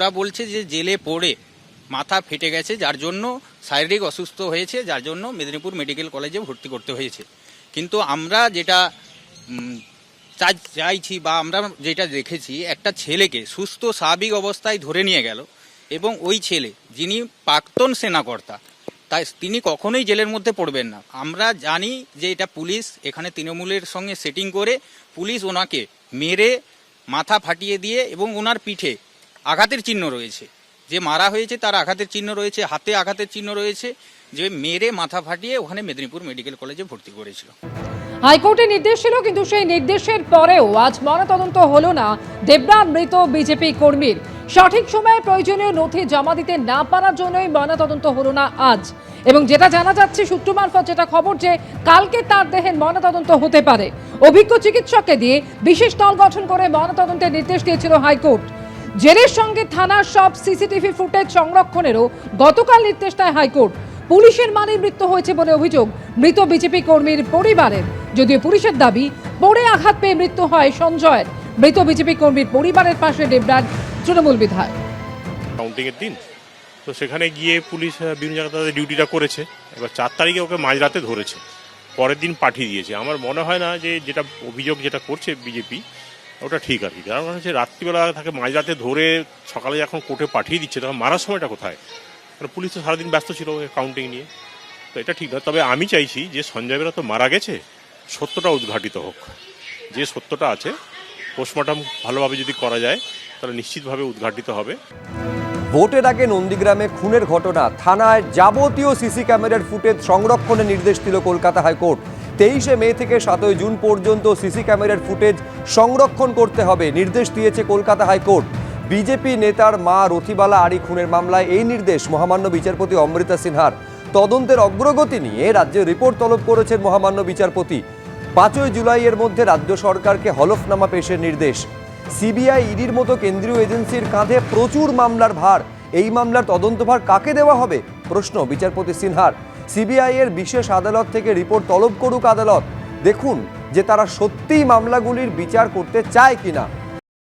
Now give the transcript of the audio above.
ওরা বলছে যে জেলে পড়ে, মাথা ফেটে গেছে, যার জন্য শারীরিক অসুস্থ হয়েছে, যার জন্য মেদিনীপুর মেডিকেল কলেজে ভর্তি করতে হয়েছে। কিন্তু আমরা যেটা চাইছি বা আমরা যেটা দেখেছি, একটা ছেলেকে সুস্থ, স্বাভাবিক অবস্থায় ধরে নিয়ে গেল এবং ওই ছেলে, যিনি প্রাক্তন সেনাকর্তা, তাই তিনি কখনোই জেলের মধ্যে পড়বেন না। আমরা জানি যে এটা পুলিশ, এখানে তৃণমূলের সঙ্গে সেটিং করে পুলিশ ওনাকে মেরে, মাথা ফাটিয়ে দিয়ে এবং ওনার পিঠে আঘাতের চিহ্ন রয়েছে। যে মারা হয়েছে তার আঘাতের চিহ্ন রয়েছে, হাতে আঘাতের চিহ্ন রয়েছে, যে মেরে মাথা ফাটিয়ে ওখানে মেদিনীপুর মেডিকেল কলেজে ভর্তি করেছিল। হাইকোর্টের নির্দেশ ছিল, কিন্তু সেই নির্দেশের পরেও আজ ময়নাতদন্ত হলো না দেবরান মৃত বিজেপি কর্মীর। সঠিক সময়ে প্রয়োজনীয় নথি জমা দিতে না পারার জন্যই ময়নাতদন্ত হলো না আজ। এবং যেটা জানা যাচ্ছে সূত্র মারফত, যেটা খবর যে কালকে তার দেহের ময়নাতদন্ত হতে পারে। অভিজ্ঞ চিকিৎসককে দিয়ে বিশেষ দল গঠন করে ময়নাতদন্তের নির্দেশ দিয়েছিল হাইকোর্ট। জেলের সঙ্গে থানার সব সিসিটিভি ফুটেজ সংরক্ষণেরও গতকাল নির্দেশ দেয় হাইকোর্ট। পুলিশের মানে মৃত্যু হয়েছে বলে অভিযোগ মৃত বিজেপি কর্মীর পরিবারের। যদিও পুলিশের দাবি, পড়ে আঘাত পেয়ে মৃত্যু হয় সঞ্জয়ের মৃত বিজেপি কর্মীর পরিবারের পাশে দেবরাজ তৃণমূল বিধায়ক। কাউন্টিংয়ের দিন। তো সেখানে গিয়ে পুলিশ বিভিন্ন জায়গায় তাদের ডিউটিটা করেছে। এবার চার তারিখে ওকে মাঝরাতে ধরেছে। পরের দিন পাঠিয়ে দিয়েছে। আমার মনে হয় না যে যেটা অভিযোগ যেটা করছে বিজেপি ওটা ঠিক আর কি। কারণ হচ্ছে রাত্রিবেলা তাকে মাঝরাতে ধরে সকালে যখন কোর্টে পাঠিয়ে দিচ্ছে, তখন মারার সময়টা কোথায়? কারণ পুলিশ তো সারাদিন ব্যস্ত ছিল কাউন্টিং নিয়ে। তো এটা ঠিক না তবে আমি চাইছি যে সঞ্জয় বেরা তো মারা গেছে, সত্যটা উদ্ঘাটিত হোক। যে সত্যটা আছে পোস্টমর্টম ভালোভাবে যদি করা যায়, তাহলে নিশ্চিতভাবে উদ্ঘাটিত হবে। ভোটের আগে নন্দীগ্রামে খুনের ঘটনা, থানায় যাবতীয় সিসি ক্যামেরার ফুটেজ সংরক্ষণের নির্দেশ দিল কলকাতা হাইকোর্ট। তেইশে মে থেকে সাতই জুন পর্যন্ত সিসি ক্যামেরার ফুটেজ সংরক্ষণ করতে হবে। নির্দেশ দিয়েছে কলকাতা হাইকোর্ট। বিজেপি নেতার মা রথিবালা আরি খুনের মামলায় এই নির্দেশ মহামান্য বিচারপতি অমৃতা সিনহার। তদন্তের অগ্রগতি নিয়ে রাজ্যে রিপোর্ট তলব করেছেন মহামান্য বিচারপতি। পাঁচই জুলাইয়ের মধ্যে রাজ্য সরকারকে হলফনামা পেশের নির্দেশ। সিবিআই ইডির মতো কেন্দ্রীয় এজেন্সির কাঁধে প্রচুর মামলার ভার। এই মামলার তদন্তভার কাকে দেওয়া হবে? প্রশ্ন বিচারপতি সিনহার। সিবিআই এর বিশেষ আদালত থেকে রিপোর্ট তলব করুক আদালত। দেখুন যে তারা সত্যিই মামলাগুলির বিচার করতে চায় কিনা।